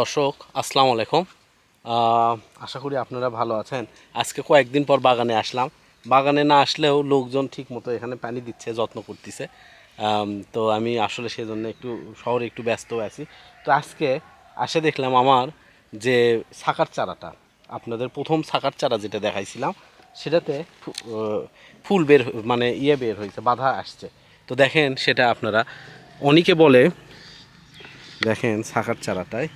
দর্শক, আসসালামু আলাইকুম। আশা করি আপনারা ভালো আছেন। আজকে কয়েকদিন পর বাগানে আসলাম। বাগানে না আসলেও লোকজন ঠিক মতো এখানে পানি দিচ্ছে, যত্ন করতেছে। তো আমি আসলে সেজন্য একটু শহরে একটু ব্যস্ত আছি। তো আজকে আসে দেখলাম আমার যে সাকার চারাটা, আপনাদের প্রথম সাকার চারা যেটা দেখাইছিলাম, সেটাতে ফুল বের মানে ইয়ে বের হয়েছে, বাধা আসছে। তো দেখেন সেটা আপনারা, অনেকে বলে, দেখেন সাকার চারাটায়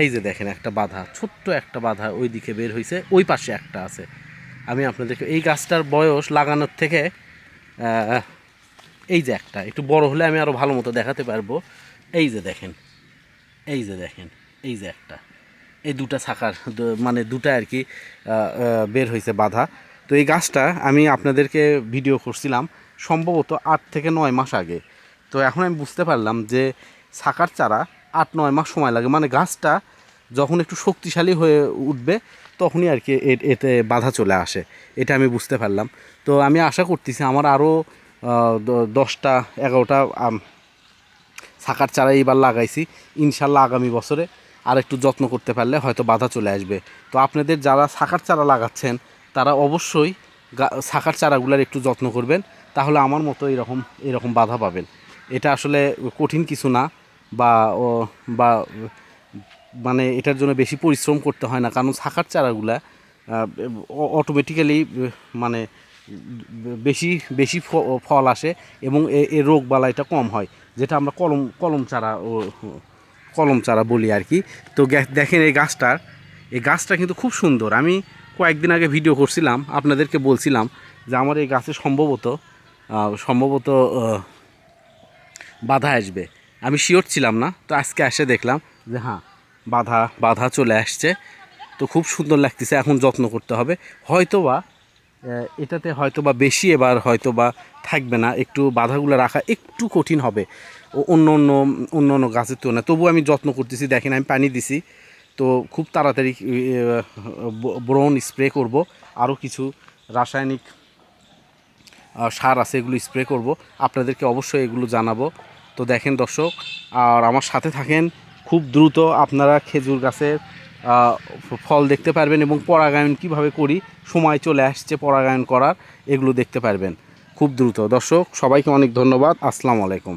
এই যে দেখেন, একটা বাধা, ছোট্ট একটা বাধা ওই দিকে বের হয়েছে ওই পাশে একটা আছে। আমি আপনাদেরকে এই গাছটার বয়স লাগানোর থেকে এই যে একটা, একটু বড় হলে আমি আরও ভালো মতো দেখাতে পারব। এই যে দেখেন, এই যে দেখেন, এই যে একটা। এই দুটা শাখার মানে দুটা আর কি বের হয়েছে বাধা। তো এই গাছটা আমি আপনাদেরকে ভিডিও করছিলাম সম্ভবত আট থেকে নয় মাস আগে। তো এখন আমি বুঝতে পারলাম যে শাকার চারা আট, নয় মাস সময় লাগে। মানে গাছটা যখন একটু শক্তিশালী হয়ে উঠবে, তখনই আর কি এতে বাধা চলে আসে। এটা আমি বুঝতে পারলাম। তো আমি আশা করতেছি আমার আরও দশটা, এগারোটা শাকার চারা এইবার লাগাইছি। ইনশাল্লাহ আগামী বছরে আর একটু যত্ন করতে পারলে হয়তো বাধা চলে আসবে। তো আপনাদের যারা শাকার চারা লাগাচ্ছেন, তারা অবশ্যই শাকার চারাগুলোর একটু যত্ন করবেন। তাহলে আমার মতো এরকম এরকম বাধা পাবেন। এটা আসলে কঠিন কিছু না। বা বা মানে এটার জন্য বেশি পরিশ্রম করতে হয় না, কারণ শাখার চারাগুলা অটোমেটিক্যালি মানে বেশি বেশি ফল আসে এবং এ- রোগ বালাইটা কম হয়, যেটা আমরা কলম কলম চারা ও, কলম চারা বলি আর কি। তো দেখেন এই গাছটার, এই গাছটা কিন্তু খুব সুন্দর। আমি কয়েকদিন আগে ভিডিও করছিলাম, আপনাদেরকে বলছিলাম যে আমার এই গাছে সম্ভবত সম্ভবত বাধা আসবে। আমি শিওর ছিলাম না তো আজকে এসে দেখলাম যে হ্যাঁ বাধা বাধা চলে আসছে। তো খুব সুন্দর লাগতেছে এখন যত্ন করতে হবে। হয়তোবা আহ, এটাতে হয়তোবা বেশি এবার হয়তোবা থাকবে না একটু বাধাগুলো রাখা একটু কঠিন হবে। ও অন্য অন্য অন্য অন্য গাছের তুলনায়। তবুও আমি যত্ন করতেছি দেখেন আমি পানি দিছি। তো খুব তাড়াতাড়ি ব্রন স্প্রে করব। আরও কিছু রাসায়নিক সার আছে এগুলো স্প্রে করব। আপনাদেরকে অবশ্যই এগুলো জানাব। তো দেখেন দর্শক, আর আমার সাথে থাকেন খুব দ্রুত আপনারা খেজুর গাছের ফল দেখতে পারবেন এবং পরাগায়ন কীভাবে করি, সময় চলে আসছে পরাগায়ন করার, এগুলো দেখতে পারবেন খুব দ্রুত। দর্শক, সবাইকে অনেক ধন্যবাদ। আসসালামু আলাইকুম।